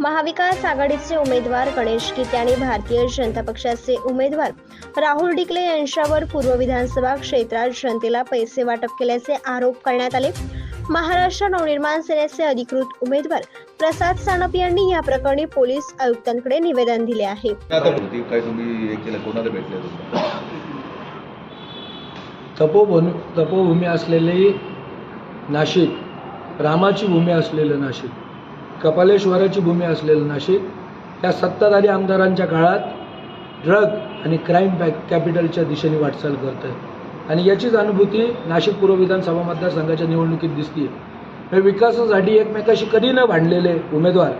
महाविकास आघाडीचे उमेदवार गणेश गीते आणि भारतीय जनता पक्षाचे उमेदवार राहुल डिकले यांच्यावर पूर्व विधानसभा क्षेत्रात जनतेला पैसे वाटप केल्याचे आरोप करण्यात आले. महाराष्ट्र नवनिर्माण सेनेचे अधिकृत उमेदवार प्रसाद सानप यांनी या प्रकरणी पोलीस आयुक्तांकडे निवेदन दिले आहे. हे तपोभूमी असलेली नाशिक रामाची भूमी असलेलं नाशिक. कपालेश्वराची भूमी असलेलं नाशिक या सत्ताधारी आमदारांच्या काळात ड्रग आणि क्राईम बॅक कॅपिटलच्या दिशेने वाटचाल करत आहे आणि याचीच अनुभूती नाशिक पूर्व विधानसभा मतदारसंघाच्या निवडणुकीत दिसते हे विकासासाठी एकमेकाशी कधी न भांडलेले उमेदवार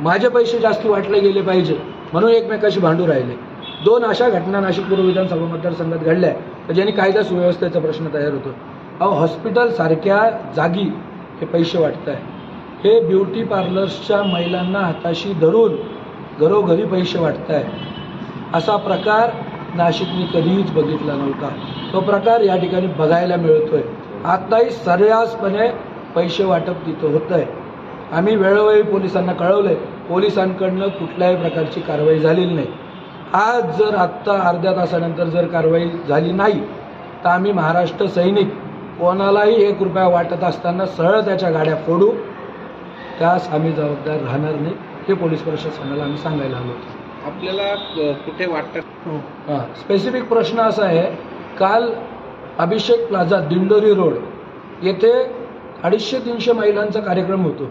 माझे पैसे जास्त वाटले गेले पाहिजे म्हणून एकमेकाशी भांडू राहिले. दोन अशा घटना नाशिक पूर्व विधानसभा मतदारसंघात घडल्या तर ज्यांनी कायदा सुव्यवस्थेचा प्रश्न तयार होतो. अहो हॉस्पिटलसारख्या जागी हे पैसे वाटत आहे हे ब्युटी पार्लर्सच्या महिलांना हाताशी धरून घरोघरी पैसे वाटत आहे असा प्रकार नाशिकने कधीच बघितला नव्हता. तो प्रकार या ठिकाणी बघायला मिळतोय. आत्ताही सर्रासपणे पैसे वाटप तिथं होत आहे आम्ही वेळोवेळी पोलिसांना कळवलंय. पोलिसांकडनं कुठल्याही प्रकारची कारवाई झालेली नाही. आज जर आत्ता अर्ध्या तासानंतर जर कारवाई झाली नाही तर आम्ही महाराष्ट्र सैनिक कोणालाही एक रुपया वाटत असताना सरळ त्याच्या गाड्या फोडू त्यास आम्ही जबाबदार राहणार नाही. हे पोलीस प्रशासनाला आम्ही सांगायला आलो होतो. आपल्याला कुठे वाटतं? हां. स्पेसिफिक प्रश्न असा आहे काल अभिषेक प्लाझा दिंडोरी रोड येथे अडीचशे तीनशे महिलांचा कार्यक्रम होतो.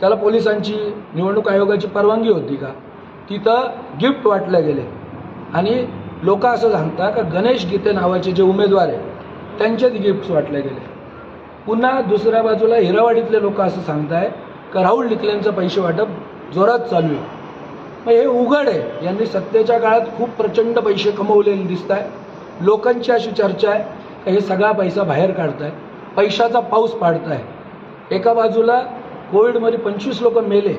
त्याला पोलिसांची निवडणूक आयोगाची परवानगी होती का? तिथं गिफ्ट वाटले गेले. आणि लोक असं सांगतात का गणेश गीते नावाचे जे उमेदवार आहे त्यांचेच गिफ्ट्स वाटले गेले. पुन्हा दुसऱ्या बाजूला हिरावाडीतले लोक असं सांगताय राहुल डिकलेंचं पैसे वाटप जोरात चालू आहे. मग हे उघड आहे. यांनी सत्तेच्या काळात खूप प्रचंड पैसे कमवलेले दिसत आहे लोकांची अशी चर्चा आहे का हे सगळा पैसा बाहेर काढताय. पैशाचा पाऊस पाडताय. एका बाजूला कोविडमध्ये पंचवीस लोक मेले.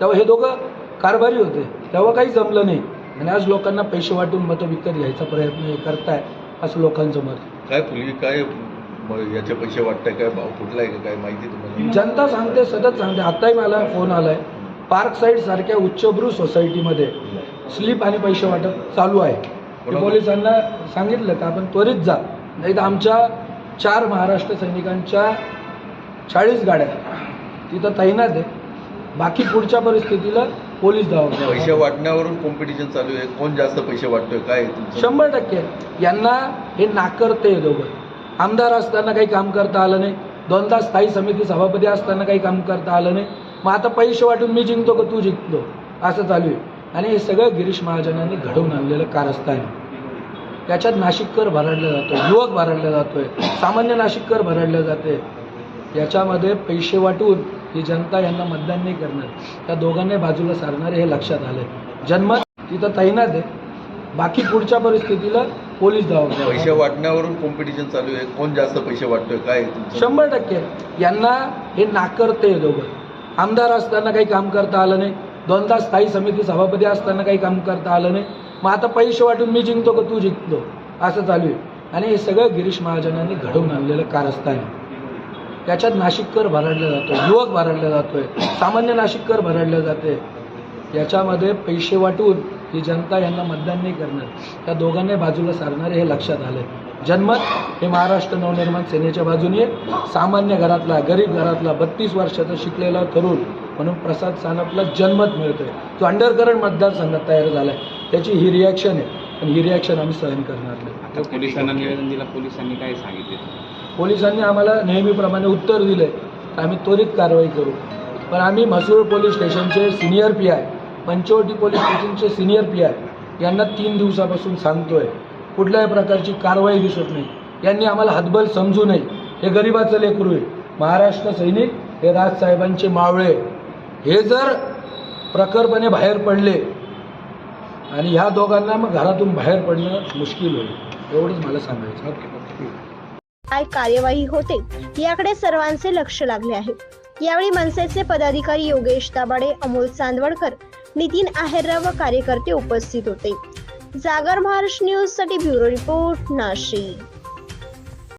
तेव्हा हे दोघं कारभारी होते. तेव्हा काही जमलं नाही. आणि आज लोकांना पैसे वाटून मतं विकत घ्यायचा प्रयत्न हे करताय असं लोकांचं मत काय पूर्वी काय म- याचे पैसे वाटताय काय? भाव कुठला आहे का काय? माहिती तुम्हाला? जनता सांगते सतत सांगते. आताही मला फोन आलाय. पार्क साईड सारख्या उच्चभ्रू सोसायटीमध्ये स्लीप आणि पैसे वाटप चालू आहे. ते पोलिसांना सांगितलं का आपण त्वरित जा. नाही तर आमच्या चार महाराष्ट्र सैनिकांच्या चाळीस गाड्या तिथं तैनात आहे बाकी पुढच्या परिस्थितीला पोलीस पैसे जबाबदार वाटण्यावरून कॉम्पिटिशन चालू आहे. कोण जास्त पैसे वाटतोय? काय? शंभर टक्के. यांना हे नाकारते दोघं. आमदार असताना काही काम करता आलं नाही. दोनदा स्थायी समिती सभापती असताना काही काम करता आलं नाही. मग आता पैसे वाटून मी जिंकतो का तू जिंकतो? असं चालू आहे. आणि हे सगळं गिरीश महाजनांनी घडवून आणलेलं कारस्थान आहे. त्याच्यात नाशिककर भरडला जातोय युवक भरडला जातोय सामान्य नाशिककर भरडले जाते याच्यामध्ये पैसे वाटून ही जनता यांना मतदान नाही करणार. त्या दोघांनी बाजूला सारणारे हे लक्षात आलंय. जन्मत तिथं तैनात आहे. बाकी पुढच्या परिस्थितीला पोलीस पैसे वाटण्यावरून कॉम्पिटिशन चालू आहे. कोण जास्त पैसे वाटतोय? काय आहे तुमचं? शंभर टक्के. यांना हे नाकारते हे दोघं आमदार असताना काही काम करता आलं नाही. दोनदा स्थायी समिती सभापती असताना काही काम करता आलं नाही. मग आता पैसे वाटून मी जिंकतो का तू जिंकतो? असं चालू आहे. आणि हे सगळं गिरीश महाजनांनी घडवून आणलेलं कारस्थान आहे. त्याच्यात नाशिककर भरडला जातोय युवक भरडला जातोय सामान्य नाशिककर भरडले जाते याच्यामध्ये पैसे वाटून ही जनता यांना मतदान नाही करणार. त्या दोघांनी बाजूला सारणारे हे लक्षात आलंय. जन्मत हे महाराष्ट्र नवनिर्माण सेनेच्या बाजूने सामान्य घरातला गरीब घरातला बत्तीस वर्षाचा शिकलेला तरुण म्हणून प्रसाद सानपला जन्मत मिळतोय. तो अंडरकरंट मतदारसंघात तयार झालाय. त्याची ही रिॲक्शन आहे. पण ही रिॲक्शन आम्ही सहन करणार नाही. आता पोलिसांना निवेदन दिलं पोलिसांनी काय सांगितले? पोलिसांनी आम्हाला नेहमीप्रमाणे उत्तर दिले तर आम्ही त्वरित कारवाई करू. पण आम्ही म्हसूळ पोलीस स्टेशनचे senior P I. Panchavati police स्टेशनचे सिनियर पी आर यांना तीन दिवसापासून सांगतोय कुठल्याही प्रकारची कारवाई दिसत नाही. यांनी आम्हाला हातबल समजू नये. हे गरिबाचं लेकरू आहे. महाराष्ट्र सैनिक हे राजसाहेबांचे मावळे हे जर प्रखरपणे बाहेर पडले आणि ह्या दोघांना मग घरातून बाहेर पडणं मुश्किल होईल. एवढंच मला सांगायचं काय कार्यवाही होते याकडे सर्वांचे लक्ष लागले आहे. यावेळी मनसेचे पदाधिकारी योगेश दाबाडे अमोल चांदवडकर नितीन आहेरराव व कार्यकर्ते उपस्थित होते. जागर महाराष्ट्र न्यूजसाठी ब्युरो रिपोर्ट नाशिक.